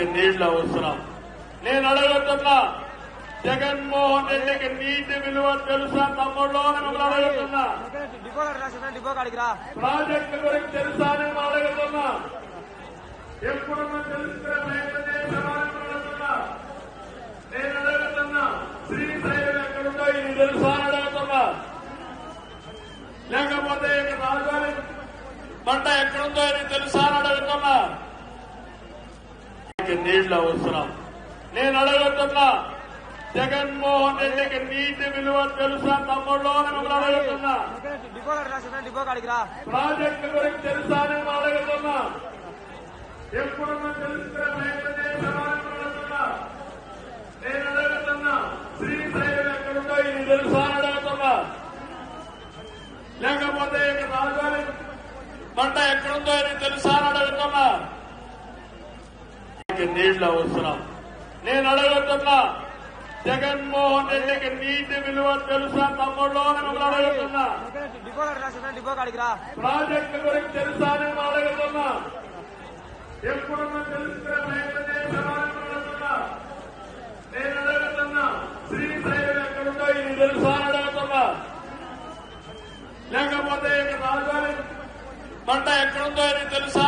నీటికి నీళ్ళు అవసరం. నేను అడుగుతున్నా జగన్మోహన్ రెడ్డికి నీటి విలువ తెలుసా తమ్ముళ్ళు మిమ్మల్ని అడుగుతున్నా. ప్రాజెక్టు గురించి తెలుసా నేను మిమ్మల్ని అడుగుతున్నా. ఎప్పుడన్నా తెలుసుకునే నేను అడుగుతున్నా శ్రీశైలం ఎక్కడుందో ఇది తెలుసా అని అడుగుతున్నా. లేకపోతే ఇక రాజధాని పంట ఎక్కడుందో ఇది తెలుసా నీటికి నీళ్ళు అవసరం. నేను అడుగుతున్నా జగన్మోహన్ రెడ్డికి నీటి విలువ తెలుసా తమ్ముళ్ళు అని మిమ్మల్ని అడుగుతున్నా ప్రాజెక్టు గురించి తెలుసా నేను మిమ్మల్ని అడుగుతున్నా. ఎప్పుడన్నా తెలుసుకునే నేను అడుగుతున్నా శ్రీశైలం ఎక్కడుందో ఇది తెలుసా అని అడుగుతున్నా. లేకపోతే ఇక రాజధాని మంట ఎక్కడుందో ఇది తెలుసా అని అడుగుతున్నా. నీళ్ళు అవసరం. నేను అడుగుతున్నా జగన్మోహన్ రెడ్డికి నీటి విలువ తెలుసా తమ్ముళ్ళు మిమ్మల్ని అడుగుతున్నా. ప్రాజెక్టు గురించి తెలుసా నేను అడుగుతున్నా. ఎప్పుడు తెలుసా తెలుసా నేను అడుగుతున్నా. తెలుసుకునే నేను అడుగుతున్నా శ్రీశైలం ఎక్కడుందో ఇది తెలుసా అని అడుగుతున్నా. లేకపోతే ఇక రాజధాని మంట ఎక్కడుందో ఇది తెలుసా